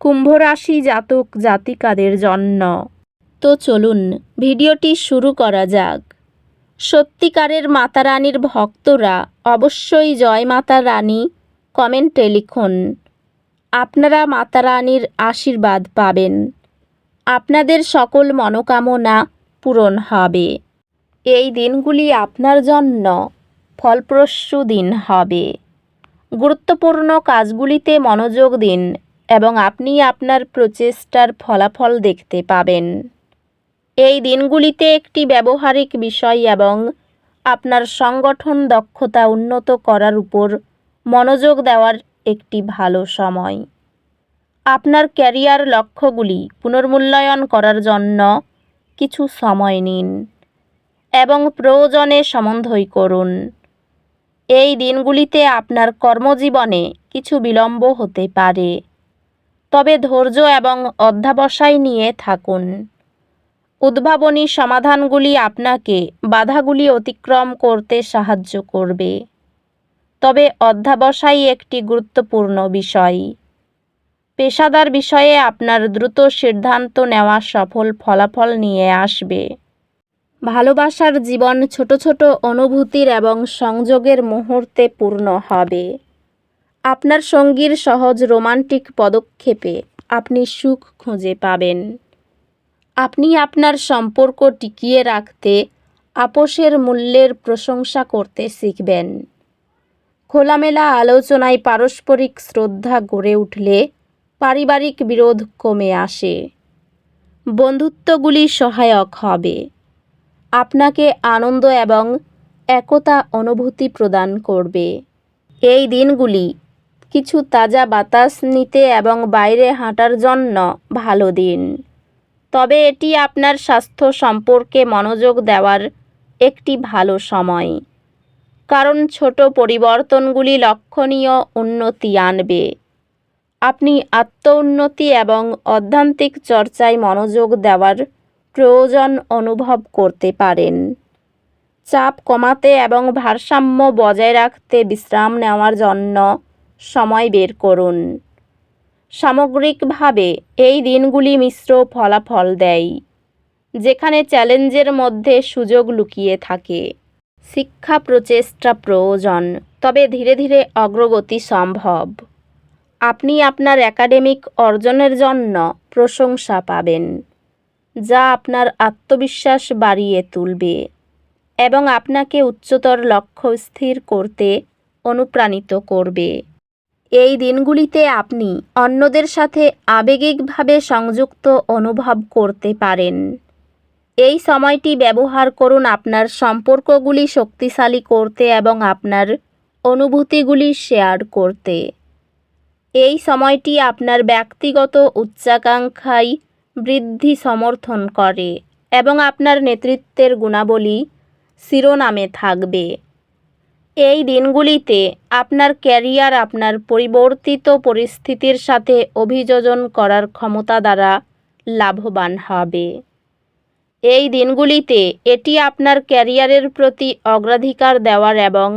কুম্ভ রাশি জাতক জাতিকাদের জন্য। তো চলুন, ভিডিওটি শুরু করা যাক। সত্যিকারের মাতা রানীর ভক্তরা অবশ্যই জয় মাতা রানী কমেন্টে লিখুন। আপনারা মাতা রানীর আশীর্বাদ পাবেন। আপনাদের সকল মনোকামনা পূরণ হবে। এই দিনগুলি আপনার জন্য ফলপ্রসূ দিন হবে। গুরুত্বপূর্ণ কাজগুলিতে মনোযোগ দিন এবং আপনি আপনার প্রচেষ্টার ফলাফল দেখতে পাবেন। এই দিনগুলিতে একটি ব্যবহারিক বিষয় এবং আপনার সংগঠন দক্ষতা উন্নত করার উপর মনোযোগ দেওয়ার একটি ভালো সময়। আপনার ক্যারিয়ার লক্ষ্যগুলি পুনর্মূল্যায়ন করার জন্য কিছু সময় নিন এবং প্রয়োজনে সমন্বয় করুন। এই দিনগুলিতে আপনার কর্মজীবনে কিছু বিলম্ব হতে পারে। তবে ধৈর্য এবং অধ্যাবসায় নিয়ে থাকুন। উদ্ভাবনী সমাধানগুলি আপনাকে বাধাগুলি অতিক্রম করতে সাহায্য করবে। তবে অধ্যাবসায় একটি গুরুত্বপূর্ণ বিষয়। পেশাদার বিষয়ে আপনার দ্রুত সিদ্ধান্ত নেওয়া সফল ফলাফল নিয়ে আসবে। ভালোবাসার জীবন ছোট ছোট অনুভূতির এবং সংযোগের মুহূর্তে পূর্ণ হবে। আপনার সঙ্গীর সহজ রোমান্টিক পদক্ষেপে আপনি সুখ খুঁজে পাবেন। আপনি আপনার সম্পর্ক টিকিয়ে রাখতে আপোষের মূল্যের প্রশংসা করতে শিখবেন। খোলামেলা আলোচনায় পারস্পরিক শ্রদ্ধা গড়ে উঠলে পারিবারিক বিরোধ কমে আসে। বন্ধুত্বগুলি সহায়ক হবে। আপনাকে আনন্দ এবং একতা অনুভূতি প্রদান করবে। এই দিনগুলি কিছু তাজা বাতাস নিতে এবং বাইরে হাঁটার জন্য ভালো দিন। তবে এটি আপনার স্বাস্থ্য সম্পর্কে মনোযোগ দেওয়ার একটি ভালো সময়। কারণ ছোট পরিবর্তনগুলি লক্ষণীয় উন্নতি আনবে। আপনি আত্ম উন্নতি এবং অধ্যান্তিক চর্চায় মনোযোগ দেওয়ার প্রয়োজন অনুভব করতে পারেন। চাপ কমাতে এবং ভারসাম্য বজায় রাখতে বিশ্রাম নেওয়ার জন্য সময় বের করুন। সামগ্রিকভাবে, এই দিনগুলি মিশ্র ফলাফল দেয়, যেখানে চ্যালেঞ্জের মধ্যে সুযোগ লুকিয়ে থাকে। শিক্ষা প্রচেষ্টা প্রয়োজন, তবে ধীরে ধীরে অগ্রগতি সম্ভব। আপনি আপনার একাডেমিক অর্জনের জন্য প্রশংসা পাবেন, যা আপনার আত্মবিশ্বাস বাড়িয়ে তুলবে এবং আপনাকে উচ্চতর লক্ষ্য স্থির করতে অনুপ্রাণিত করবে। এই দিনগুলিতে আপনি অন্যদের সাথে আবেগিকভাবে সংযুক্ত অনুভব করতে পারেন। এই সময়টি ব্যবহার করুন আপনার সম্পর্কগুলি শক্তিশালী করতে এবং আপনার অনুভূতিগুলি শেয়ার করতে। এই সময়টি আপনার ব্যক্তিগত উচ্চাকাঙ্ক্ষায় বৃদ্ধি সমর্থন করে এবং আপনার নেতৃত্বের গুণাবলী শিরোনামে থাকবে। এই দিনগুলিতে আপনার ক্যারিয়ার আপনার পরিবর্তিত পরিস্থিতির সাথে অভিযোজন করার ক্ষমতা দ্বারা লাভবান হবে। এই দিনগুলিতে এটি আপনার ক্যারিয়ারের প্রতি অগ্রাধিকার দেওয়ার এবং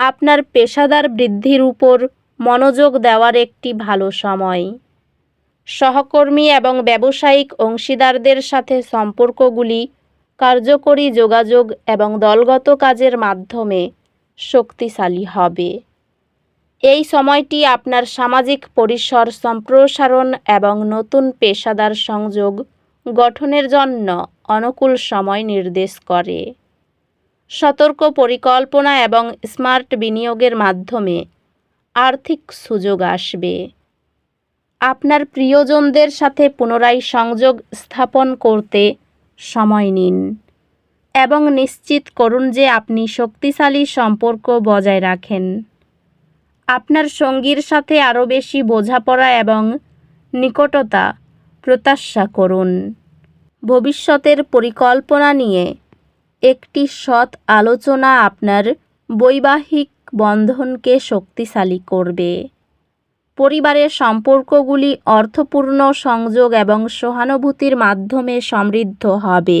আপনার পেশাদার বৃদ্ধির উপর মনোযোগ দেওয়ার একটি ভালো সময়। সহকর্মী এবং ব্যবসায়িক অংশীদারদের সাথে সম্পর্কগুলি কার্যকরী যোগাযোগ এবং দলগত কাজের মাধ্যমে শক্তিশালী হবে। এই সময়টি আপনার সামাজিক পরিসর সম্প্রসারণ এবং নতুন পেশাদার সংযোগ গঠনের জন্য অনুকূল সময় নির্দেশ করে। সতর্ক পরিকল্পনা এবং স্মার্ট বিনিয়োগের মাধ্যমে আর্থিক সুযোগ আসবে। আপনার প্রিয়জনদের সাথে পুনরায় সংযোগ স্থাপন করতে সময় নিন। এবং নিশ্চিত করুন যে আপনি শক্তিশালী সম্পর্ক বজায় রাখেন। আপনার সঙ্গীর সাথে আরও বেশি বোঝাপড়া এবং নিকটতা প্রত্যাশা করুন। ভবিষ্যতের পরিকল্পনা নিয়ে একটি সৎ আলোচনা আপনার বৈবাহিক বন্ধনকে শক্তিশালী করবে। পরিবারের সম্পর্কগুলি অর্থপূর্ণ সংযোগ এবং সহানুভূতির মাধ্যমে সমৃদ্ধ হবে।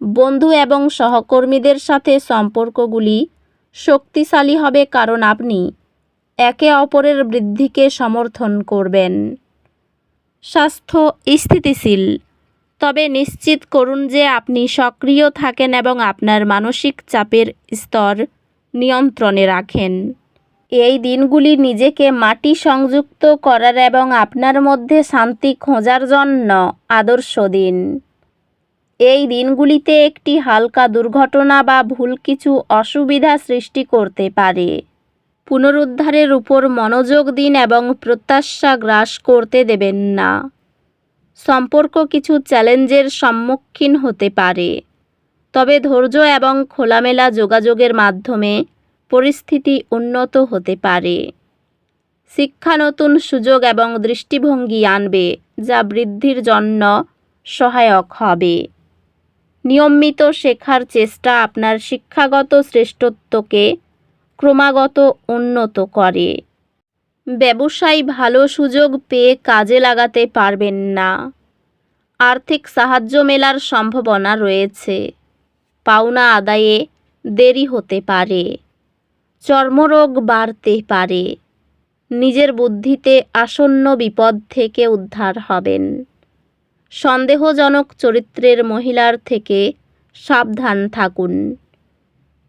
বন্ধু এবং সহকর্মীদের সাথে সম্পর্কগুলি শক্তিশালী হবে কারণ আপনি একে অপরের বৃদ্ধিকে সমর্থন করবেন। স্বাস্থ্য স্থিতিশীল। তবে নিশ্চিত করুন যে আপনি সক্রিয় থাকেন এবং আপনার মানসিক চাপের স্তর নিয়ন্ত্রণে রাখেন। এই দিনগুলি নিজেকে মাটি সংযুক্ত করার এবং আপনার মধ্যে শান্তি খোঁজার জন্য আদর্শ দিন। এই দিনগুলিতে একটি হালকা দুর্ঘটনা বা ভুল কিছু অসুবিধা সৃষ্টি করতে পারে। পুনরুদ্ধারের উপর মনোযোগ দিন এবং প্রত্যাশা গ্রাস করতে দেবেন না। সম্পর্ক কিছু চ্যালেঞ্জের সম্মুখীন হতে পারে। তবে ধৈর্য এবং খোলামেলা যোগাযোগের মাধ্যমে পরিস্থিতি উন্নত হতে পারে। শিক্ষা নতুন সুযোগ এবং দৃষ্টিভঙ্গি আনবে, যা বৃদ্ধির জন্য সহায়ক হবে। নিয়মিত শেখার চেষ্টা আপনার শিক্ষাগত শ্রেষ্ঠত্বকে ক্রমাগত উন্নত করে। ব্যবসায় ভালো সুযোগ পেয়ে কাজে লাগাতে পারবেন না। আর্থিক সাহায্য মেলার সম্ভাবনা রয়েছে। পাওনা আদায়ে দেরি হতে পারে। চর্মরোগ বাড়তে পারে। নিজের বুদ্ধিতে আসন্ন বিপদ থেকে উদ্ধার হবেন। সন্দেহজনক চরিত্রের মহিলার থেকে সাবধান থাকুন।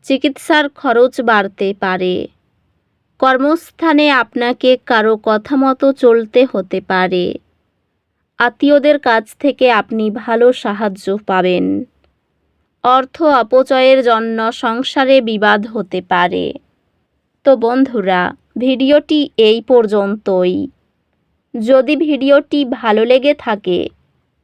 চিকিৎসার খরচ বাড়তে পারে। কর্মস্থানে আপনাকে কারও কথা মতো চলতে হতে পারে। আত্মীয়দের কাছ থেকে আপনি ভালো সাহায্য পাবেন। অর্থ অপচয়ের জন্য সংসারে বিবাদ হতে পারে। তো বন্ধুরা, ভিডিওটি এই পর্যন্তই। যদি ভিডিওটি ভালো লেগে থাকে